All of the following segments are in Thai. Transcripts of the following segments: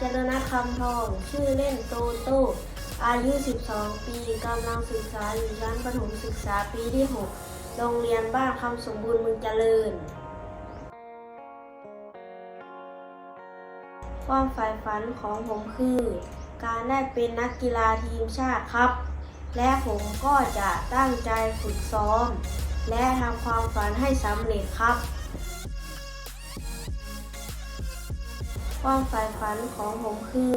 เจริญนัทคำทอง ชื่อเล่นโตโต้อายุ 12 ปีกำลังศึกษาอยู่ชั้นประถมศึกษาปีที่ 6 โรงเรียนบ้านคำสมบูรณ์เมืองเจริญ ความฝ่ฝันของผมคือ การได้เป็นนักกีฬาทีมชาติครับ และผมก็จะตั้งใจฝึกซ้อม และทำความฝันให้สำเร็จครับ ความฝ่ฝันของผมคือ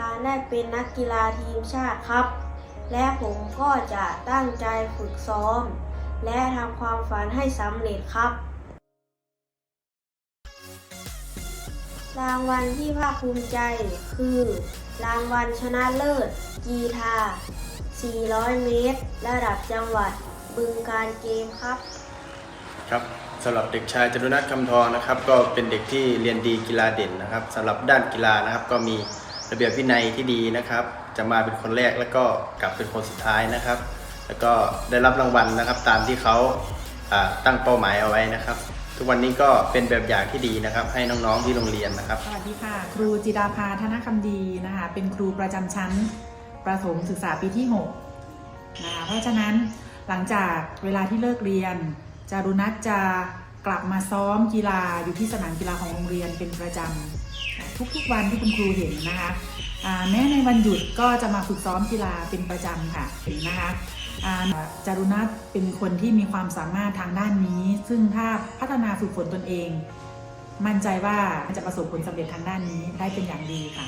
การได้เป็นนักกีฬาทีมชาติครับ และผมก็จะตั้งใจฝึกซ้อม และทำความฝันให้สำเร็จครับ รางวัลที่ภาคภูมิใจคือ รางวัลชนะเลิศ กีฬา400 เมตร ระดับจังหวัดบึงการเกมครับ ครับสำหรับเด็กชายจรุนัทคำทองนะครับ ก็เป็นเด็กที่เรียนดีกีฬาเด่นนะครับสำหรับด้านกีฬานะครับ ก็มีระเบียบวินัยที่ดีนะครับ จะมาเป็นคนแรกแล้วก็กลับเป็นคนสุดท้ายนะครับ แล้วก็ได้รับรางวัลนะครับ ตามที่เขาตั้งเป้าหมายเอาไว้นะครับ ทุกวันนี้ก็เป็นแบบอย่างที่ดีนะครับ ให้น้องๆที่โรงเรียนนะครับสวัสดีค่ะ ครูจิดาภาธนคำดีนะคะ เป็นครูประจำชั้นประถมศึกษาปีที่6นะคะเพราะฉะนั้นหลังจากเวลาที่เลิกเรียน จารุนัทจะกลับมาซ้อมกีฬาอยู่ที่สนามกีฬาของโรงเรียนเป็นประจำทุกๆวันที่คุณครูเห็นนะคะแม้ในวันหยุดก็จะมาฝึกซ้อมกีฬาเป็นประจำค่ะเห็นนะคะจารุนัทเป็นคนที่มีความสามารถทางด้านนี้ ซึ่งถ้าพัฒนาฝึกฝนตนเอง มั่นใจว่าจะประสบผลสำเร็จทางด้านนี้ได้เป็นอย่างดีค่ะ